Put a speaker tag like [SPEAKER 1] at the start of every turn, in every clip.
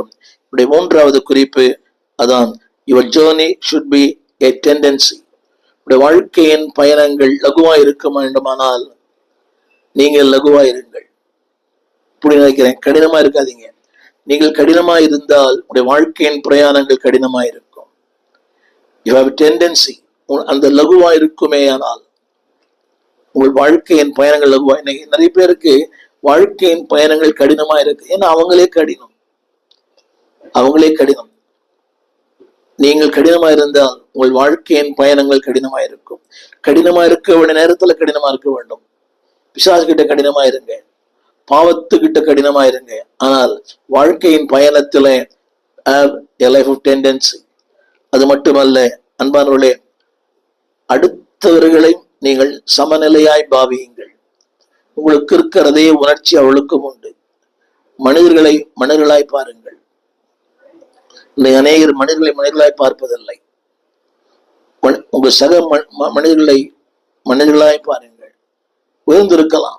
[SPEAKER 1] வேண்டும். இப்படி மூன்றாவது குறிப்பு அதான் your journey should be a tendency உடைய வாழ்க்கையின் பயணங்கள் லகுவா இருக்க வேண்டுமானால் நீங்கள் லகுவா இருங்கள். இப்படி நினைக்கிறேன். கடினமா இருக்காதீங்க. நீங்கள் கடினமா இருந்தால் உடைய வாழ்க்கையின் பிரயாணங்கள் கடினமா இருக்கும். யூ ஹாவ் டெண்டன்சி அந்த லகுவா இருக்குமே ஆனால் உங்கள் வாழ்க்கையின் பயணங்கள் லகுவா. இன்னைக்கு நிறைய பேருக்கு வாழ்க்கையின் பயணங்கள் கடினமா இருக்கு. ஏன்னா அவங்களே கடினம். அவங்களே கடினம். நீங்கள் கடினமா இருந்தால் உங்கள் வாழ்க்கையின் பயணங்கள் கடினமா இருக்கும் கடினமா இருக்க வேண்டிய நேரத்துல கடினமா இருக்க வேண்டும். பிசாசு கிட்ட கடினமா இருங்க பாவத்துக்கிட்ட கடினமா இருங்க ஆனால் வாழ்க்கையின் பயணத்துல have அது மட்டுமல்ல அன்பானவர்களே அடுத்தவர்களை நீங்கள் சமநிலையாய் பாவியுங்கள். உங்களுக்கு இருக்கிறதே உணர்ச்சி அவளுக்கும் உண்டு. மனிதர்களை மனிதர்களாய் பாருங்கள். அநேகர் மனிதர்களை மனிதர்களாய் பார்ப்பதில்லை. உங்கள் சக ம- மனிதர்களை மனிதர்களாய் பாருங்கள். உயர்ந்திருக்கலாம்.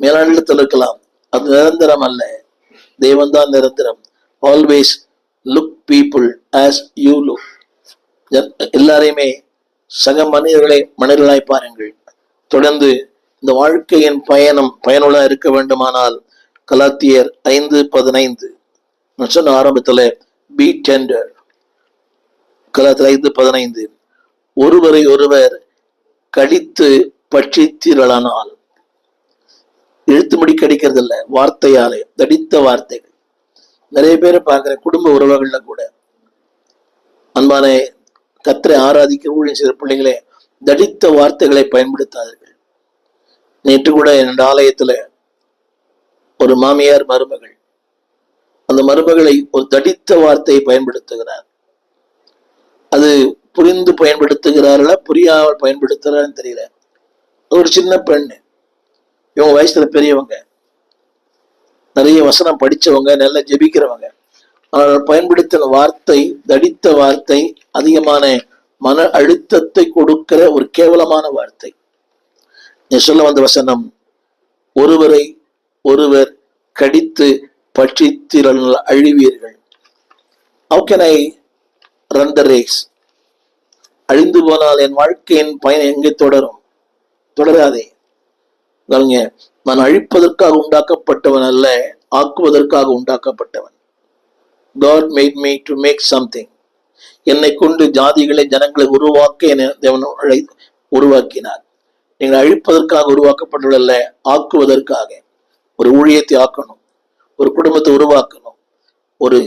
[SPEAKER 1] மேலாண்டத்தில் இருக்கலாம். அது நிரந்தரம் அல்ல. தெய்வந்தான் நிரந்தரம். Always look people as you look எல்லாரையுமே சக மனிதர்களை மனிதர்களாய் பாருங்கள். தொடர்ந்து இந்த வாழ்க்கையின் பயணம் பயனுள்ள இருக்க வேண்டுமானால் கலாத்தியர் ஐந்து பதினைந்து. நான் சொன்ன ஆரம்பத்துல பி டெண்டர் கலாத்தியர் ஐந்து பதினைந்து. ஒருவரை ஒருவர் கடித்து பட்சித்தீர்களானால் எழுத்துமடி கடிக்கிறது இல்லை வார்த்தையாலே தடித்த வார்த்தைகள். நிறைய பேரை பார்க்குற குடும்ப உறவுகள்ல கூட அன்பான கத்தரை ஆராதிக்க ஊழியம் செய்த பிள்ளைகளே தடித்த வார்த்தைகளை பயன்படுத்தாதீர்கள். நேற்று கூட என்னோட ஆலயத்துல ஒரு மாமியார் மருமகள் அந்த மருமகளை ஒரு தடித்த வார்த்தையை பயன்படுத்துகிறார். அது புரிந்து பயன்படுத்துகிறார்களா புரியாமல் பயன்படுத்துகிறான்னு தெரியல. அது ஒரு சின்ன பெண்ணு. இவங்க வயசுல பெரியவங்க. நிறைய வசனம் படிச்சவங்க நல்லா ஜெபிக்கிறவங்க. ஆனால் பயன்படுத்தின வார்த்தை தடித்த வார்த்தை அதிகமான மன அழுத்தத்தை கொடுக்கிற ஒரு கேவலமான வார்த்தை. நீ சொல்ல வந்த வசனம் ஒருவரை ஒருவர் கடித்து பட்சித்திரல் அழிவீர்கள். How can I run the race அழிந்து போனால் என் வாழ்க்கையின் பயணம் எங்கே தொடரும்? தொடராதே. கவனிங்க, நான் அழிப்பதற்காக உண்டாக்கப்பட்டவன் அல்ல ஆக்குவதற்காக உண்டாக்கப்பட்டவன். God made me to make something என்னை கொண்டு ஜாதிகளை ஜனங்களை உருவாக்க என்னை உருவாக்கினார். நீங்கள் அழிப்பதற்காக உருவாக்கப்பட்டுள்ள ஆக்குவதற்காக. ஒரு ஊழியத்தை ஆக்கணும். ஒரு குடும்பத்தை உருவாக்கணும். ஒரு